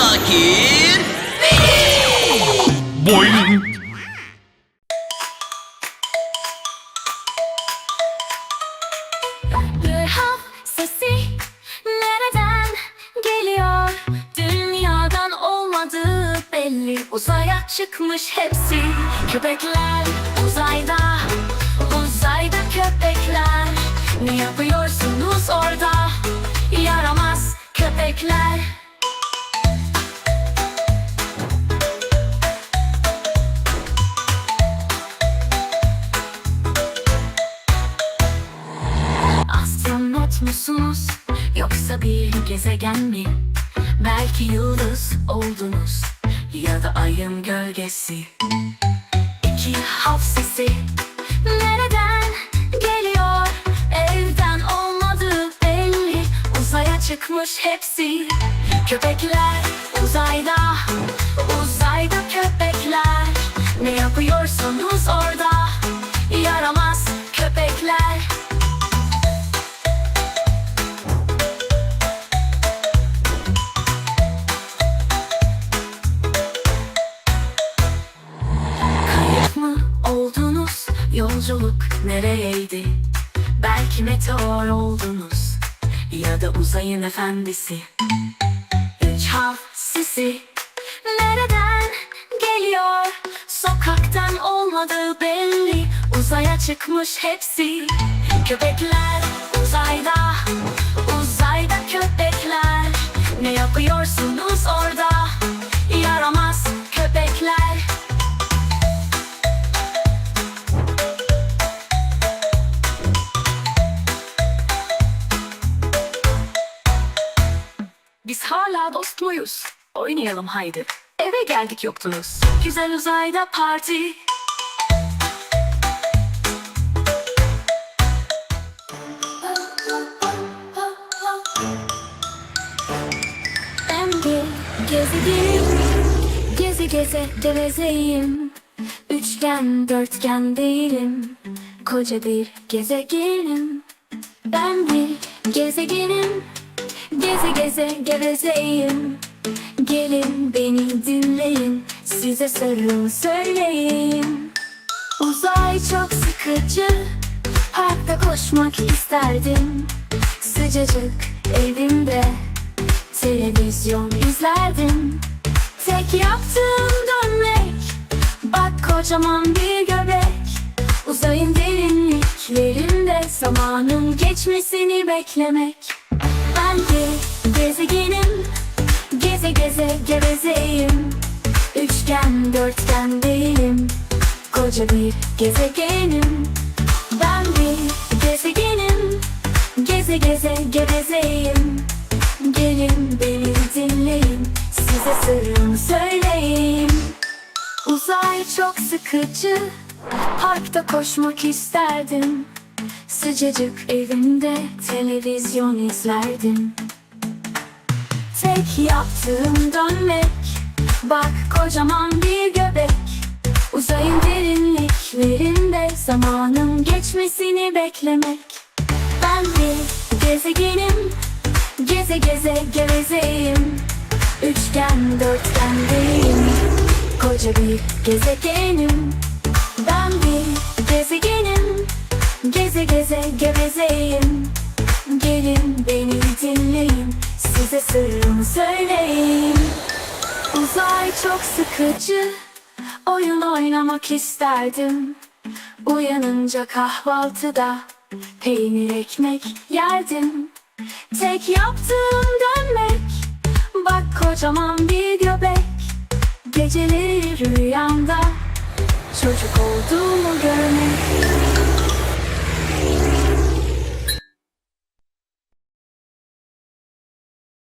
Şakir Boing. Sesi nereden geliyor? Dünyadan olmadığı belli Uzaya çıkmış hepsi Köpekler uzayda Uzayda köpekler Ne yapıyorsunuz orada? Yaramaz köpekler musunuz yoksa bir gezegen mi? Belki yıldız oldunuz ya da ayın gölgesi İki haf sesi nereden geliyor? Evden olmadığı belli Uzaya çıkmış hepsi Köpekler uzayda Uzayda köpekler Ne yapıyorsunuz orada? Yolculuk nereyeydi? Belki meteor oldunuz Ya da uzayın efendisi Üç harf sesi Nereden geliyor? Sokaktan olmadığı belli Uzaya çıkmış hepsi Köpekler Uzayda Biz hala dost muyuz? Oynayalım haydi. Eve geldik yoktunuz. Güzel uzayda parti. Ben bir gezegin Geze geze gevezeyim Üçgen dörtgen değilim Koca bir gezegenim Ben bir gezegenim Geze geze gevezeyim. Gelin beni dinleyin. Size sırrımı söyleyeyim Uzay çok sıkıcı. Parkta koşmak isterdim. Sıcacık evimde Televizyon izlerdim. Tek yaptığım dönmek. Bak kocaman bir göbek. Uzayın derinliklerinde Zamanın geçmesini beklemek ben bir gezegenim. Geze geze gevezeyim. Üçgen dörtgen değilim. Koca bir gezegenim. Ben bir gezegenim. Geze geze gevezeyim. Gelin beni dinleyin. Size sırrımı söyleyeyim. Uzay çok sıkıcı. Parkta koşmak isterdim Sıcacık evimde televizyon izlerdim. Tek yaptığım dönmek Bak kocaman bir göbek. Uzayın derinliklerinde Zamanın geçmesini beklemek. Ben bir gezegenim Geze geze gevezeyim Üçgen dörtgen değilim Koca bir gezegenim. Ben bir gezegenim Geze geze gevezeyim. Gelin beni dinleyin. Size sırrımı söyleyeyim. Uzay çok sıkıcı. Oyun oynamak isterdim. Uyanınca kahvaltıda Peynir ekmek yerdim. Tek yaptığım dönmek Bak kocaman bir göbek. Geceleri rüyamda Çocuk olduğumu